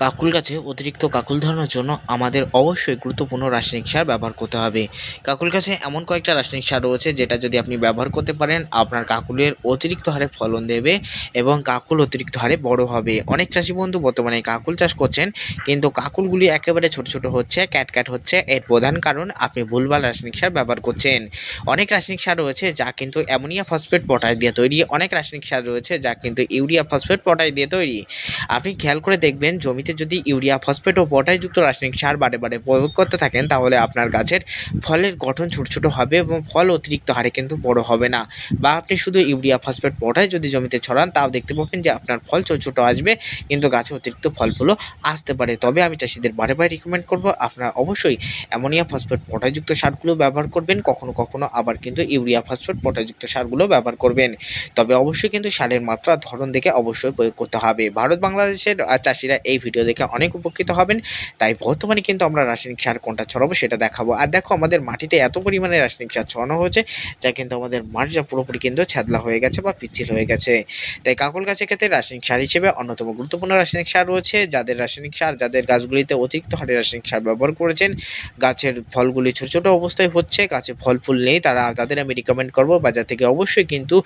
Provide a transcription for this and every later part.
কাকুল গাছে অতিরিক্ত কাকুল ধরানোর জন্য আমাদের অবশ্যই গুরুত্বপূর্ণ রাসায়নিক সার ব্যবহার করতে হবে। কাকুল গাছে এমন কয়েকটা রাসায়নিক সার রয়েছে যেটা যদি আপনি ব্যবহার করতে পারেন, আপনার কাকুলের অতিরিক্ত হারে ফলন দেবে এবং কাকুল অতিরিক্ত হারে বড় হবে। অনেক চাষি বন্ধু বর্তমানে কাকুল চাষ করছেন, কিন্তু কাকুলগুলি একেবারে ছোট ছোট হচ্ছে, ক্যাট ক্যাট হচ্ছে, এর প্রধান কারণ আপনি ভুলভাল রাসায়নিক সার ব্যবহার করছেন। অনেক রাসায়নিক সার রয়েছে যা কিন্তু অ্যামোনিয়া ফসফেট পটাশ দিয়ে তৈরি। অনেক রাসায়নিক সার রয়েছে যা কিন্তু ইউরিয়া ফসফেট পটাশ দিয়ে তৈরি। আপনি খেয়াল করে দেখবেন জমিতে যদি ইউরিয়া ফসফেট ও পটাশযুক্ত রাসায়নিক সার বারে বারে প্রয়োগ করতে থাকেন, তাহলে আপনার গাছের ফলের গঠন ছোট ছোট হবে এবং ফল অতিরিক্ত হারে কিন্তু বড় হবে না। বা আপনি শুধু ইউরিয়া ফসফেট পটাশ যদি জমিতে ছড়ান, তাও দেখতে পাবেন যে আপনার ফল ছোট ছোট আসবে, কিন্তু গাছে অতিরিক্ত ফল ফুলও আসতে পারে। তবে আমি চাষিদের বারে বারে রিকমেন্ড করব, আপনারা অবশ্যই অ্যামোনিয়া ফসফেট পটাশযুক্ত সারগুলো ব্যবহার করবেন। কখনো কখনো আবার কিন্তু ইউরিয়া ফসফেট পটাশযুক্ত সারগুলো ব্যবহার করবেন। তবে অবশ্যই কিন্তু সারের মাত্রা, ধরন দেখে অবশ্যই প্রয়োগ করতে হবে। ভারত, বাংলাদেশের চাষিরা এই দেখে অনেক উপকৃত হবেন। তাই বর্তমানে কিন্তু আমরা রাসায়নিক সার কোনটা ছড়াবো সেটা দেখাবো। আর দেখো আমাদের মাটিতে এত পরিমাণে রাসায়নিক সার ছড়ানো হয়েছে, যা কিন্তু আমাদের মাটিটা পুরোপুরি কিন্তু ছ্যাদলা হয়ে গেছে বা পিচ্ছিল হয়ে গেছে। তাই কাকল গাছের ক্ষেত্রে রাসায়নিক সার হিসেবে অন্যতম গুরুত্বপূর্ণ রাসায়নিক সার রয়েছে, যাদের রাসায়নিক সার, যাদের গাছগুলিতে অতিরিক্ত হারে রাসায়নিক সার ব্যবহার করেছেন, গাছের ফলগুলি ছোট ছোট অবস্থায় হচ্ছে, গাছে ফল ফুল নেই, তারা তাদের আমি রিকমেন্ড করব, বাজার থেকে অবশ্যই কিন্তু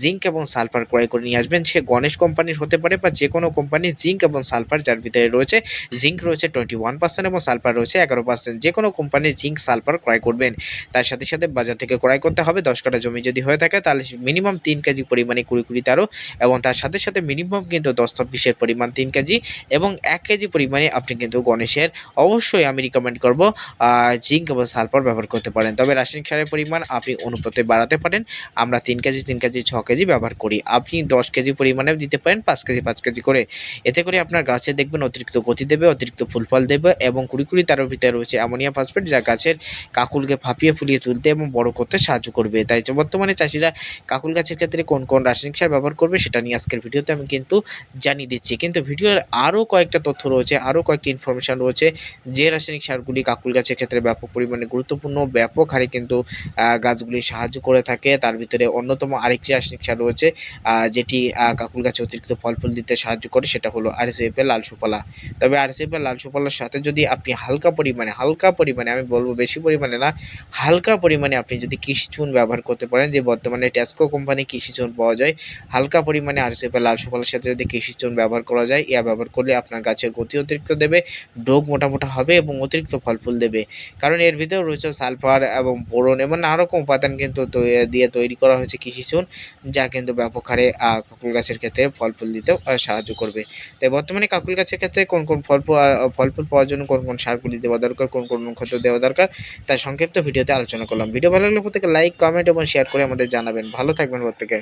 জিঙ্ক এবং সালফার ক্রয় করে নিয়ে আসবেন। সে গণেশ কোম্পানির হতে পারে বা যে কোনো কোম্পানির জিঙ্ক এবং সালফার যার ভিতরে রয়েছে জিঙ্ক রয়েছে টোয়েন্টি ওয়ান পার্সেন্ট এবং সালফার রয়েছে এগারো পার্সেন্ট যে কোনো কোম্পানির জিঙ্ক সালফার ক্রয় করবেন। তার সাথে সাথে বাজার থেকে ক্রয় করতে হবে। দশ কাঠা জমি যদি হয়ে থাকে, তাহলে মিনিমাম তিন কেজি পরিমাণে কুড়ি কুড়ি তারও এবং তার সাথে সাথে মিনিমাম কিন্তু দশ ছাব্বিশের পরিমাণ তিন কেজি এবং এক কেজি পরিমাণে আপনি কিন্তু গণেশের অবশ্যই আমি রিকমেন্ড করব জিঙ্ক এবং সালফার ব্যবহার করতে পারেন। তবে রাসায়নিক সারের পরিমাণ আপনি অনুপাতে বাড়াতে পারেন। আমরা তিন কেজি তিন কেজি, ছ কেজি ব্যবহার করি। আপনি দশ কেজি পরিমাণে দিতে পারেন, পাঁচ কেজি পাঁচ কেজি করে। এতে করে আপনার গাছে দেখবেন অতিরিক্ত গতি দেবে, অতিরিক্ত ফুল ফল দেবে এবং কুড়ি কুড়ি তার ভিতরে রয়েছে অ্যামোনিয়া ফসফেট যা গাছের কাকুলকে ফাঁপিয়ে ফুলিয়ে তুলতে এবং বড় করতে সাহায্য করবে। তাই বর্তমানে চাষিরা কাকুল গাছের ক্ষেত্রে কোন কোন রাসায়নিক সার ব্যবহার করবে সেটা নিয়ে আজকের ভিডিওতে আমি কিন্তু জানিয়ে দিচ্ছি। কিন্তু ভিডিওর আরও কয়েকটা তথ্য রয়েছে, আরও কয়েকটি ইনফরমেশান রয়েছে যে রাসায়নিক সারগুলি কাকুল গাছের ক্ষেত্রে ব্যাপক পরিমাণে গুরুত্বপূর্ণ, ব্যাপক হারে কিন্তু গাছগুলি সাহায্য করে থাকে। তার ভিতরে অন্যতম আরেকটি রাসায়নিক সার রয়েছে যেটি কাকুল গাছে অতিরিক্ত ফল ফুল দিতে সাহায্য করে, সেটা হলো আরসিএফের লাল সুফলা তবে আরসিএফের লাল সুফলার সাথে যদি আপনি হালকা পরিমাণে হালকা পরিমাণে, আমি বলব বেশি পরিমাণে না, হালকা পরিমাণে আপনি যদি কৃষি চুন ব্যবহার করতে পারেন, যে বর্তমানে ট্যাসকো কোম্পানি কৃষি চুন পাওয়া যায়, হালকা পরিমাণে আরসিএফের লাল সুফলার সাথে যদি কৃষি চুন ব্যবহার করা যায়, ইয়া ব্যবহার করলে আপনার গাছের গতি অতিরিক্ত দেবে ডোগ মোটা মোটা হবে এবং অতিরিক্ত ফল ফুল দেবে। কারণ এর ভিতরে রয়েছে সালফার এবং বোরন এবং নানা রকম উপাদান কিন্তু দিয়ে তৈরি করা হয়েছে কৃষি চুন, যা কিন্তু ব্যাপক হারে কাকুল গাছের ক্ষেত্রে ফল ফুল দিতেও সাহায্য করবে। তাই বর্তমানে কাকুল গাছের ক্ষেত্রে কোন কোন ফল ফল ফুল পাওয়ার জন্য কোন কোন সারগুলি দেওয়া দরকার, কোন কোন অনুখাদ্য দেওয়া দরকার, তার সংক্ষিপ্ত ভিডিওতে আলোচনা করলাম। ভিডিও ভালো লাগলে প্রত্যেকে লাইক কমেন্ট এবং শেয়ার করে আমাদের জানাবেন। ভালো থাকবেন প্রত্যেকে।